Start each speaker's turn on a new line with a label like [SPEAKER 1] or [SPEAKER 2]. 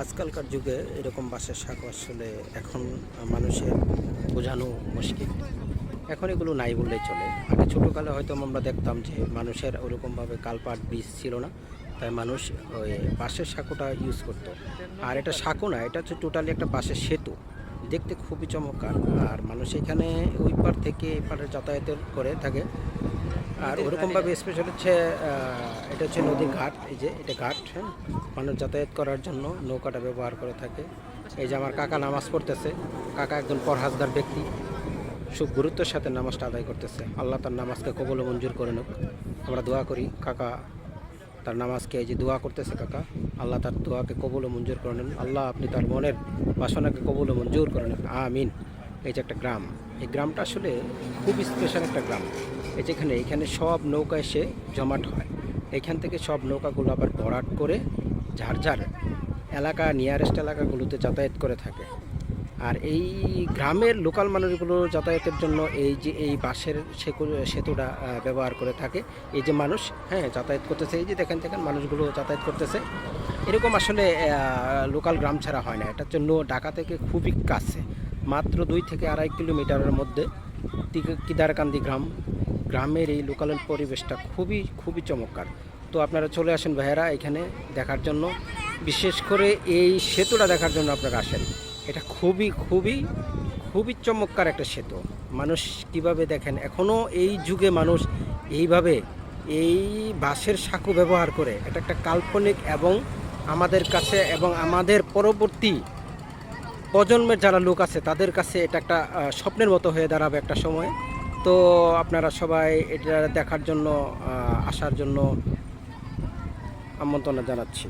[SPEAKER 1] আজকালকার যুগে এরকম বাঁশের শাক আসলে এখন মানুষের বোঝানো মুশকিল। এখন এগুলো নাই বললেই চলে। আগে ছোটোকালে হয়তো আমরা দেখতাম যে মানুষের ওরকমভাবে কালপাট বীজ ছিল না, তাই মানুষ ওই বাঁশের সাঁকোটা ইউজ করতো। আর এটা সাঁকো না, এটা হচ্ছে টোটালি একটা বাঁশের সেতু। দেখতে খুবই চমৎকার। আর মানুষ এখানে ওই পার থেকে এই পারে যাতায়াতের করে থাকে। আর ওরকমভাবে স্পেশাল হচ্ছে এটা হচ্ছে নদীর ঘাট। এই যে এটা ঘাট হ্যাঁ? মানুষ যাতায়াত করার জন্য নৌকাটা ব্যবহার করে থাকে। এই যে আমার কাকা নামাজ পড়তেছে। কাকা একজন পরহাজদার ব্যক্তি। খুব গুরুত্বের সাথে নামাজটা আদায় করতেছে। আল্লাহ তার নামাজকে কবল মঞ্জুর করে নেব আমরা দোয়া করি কাকা তার নামাজকে এই যে দোয়া করতেছে কাকা, আল্লাহ তার দোয়াকে কবল ও মঞ্জুর করে নেন। আল্লাহ আপনি তার মনের বাসনাকে কবল ও মঞ্জুর করে নেন। আমিন। এই যে একটা গ্রাম। এই গ্রামটা আসলে খুব স্পেশাল একটা গ্রাম। এই যেখানে, এখানে সব নৌকা এসে জমাট হয়। এখান থেকে সব নৌকাগুলো আবার ভরাট করে ঝাড় ঝাড় এলাকা নিয়ারেস্ট এলাকাগুলোতে যাতায়াত করে থাকে। আর এই গ্রামের লোকাল মানুষগুলো যাতায়াতের জন্য এই যে এই সেতু- সেতুটা ব্যবহার করে থাকে। এই যে মানুষ হ্যাঁ যাতায়াত করতেছে, এই যে দেখেন দেখেন মানুষগুলো যাতায়াত করতেছে। এরকম আসলে লোকাল গ্রাম ছাড়া হয় না। এটার জন্য ঢাকা থেকে খুবই কাছে, মাত্র দুই থেকে আড়াই কিলোমিটারের মধ্যে কিদারকান্দি গ্রাম। গ্রামের এই লোকাল পরিবেশটা খুবই খুবই চমৎকার। তো আপনারা চলে আসেন ভাইয়েরা এখানে দেখার জন্য। বিশেষ করে এই সেতুটা দেখার জন্য আপনারা আসেন। এটা খুবই খুবই খুবই চমৎকার একটা সেতু। মানুষ কীভাবে দেখেন এখনও এই যুগে মানুষ এইভাবে এই বাঁশের সাঁকু ব্যবহার করে, এটা একটা কাল্পনিক এবং আমাদের কাছে এবং আমাদের পরবর্তী প্রজন্মের যারা লোক আছে, তাদের কাছে এটা একটা স্বপ্নের মতো হয়ে দাঁড়াবে একটা সময়। তো আপনারা সবাই এটা দেখার জন্য আসার জন্য আমন্ত্রণ জানাচ্ছি।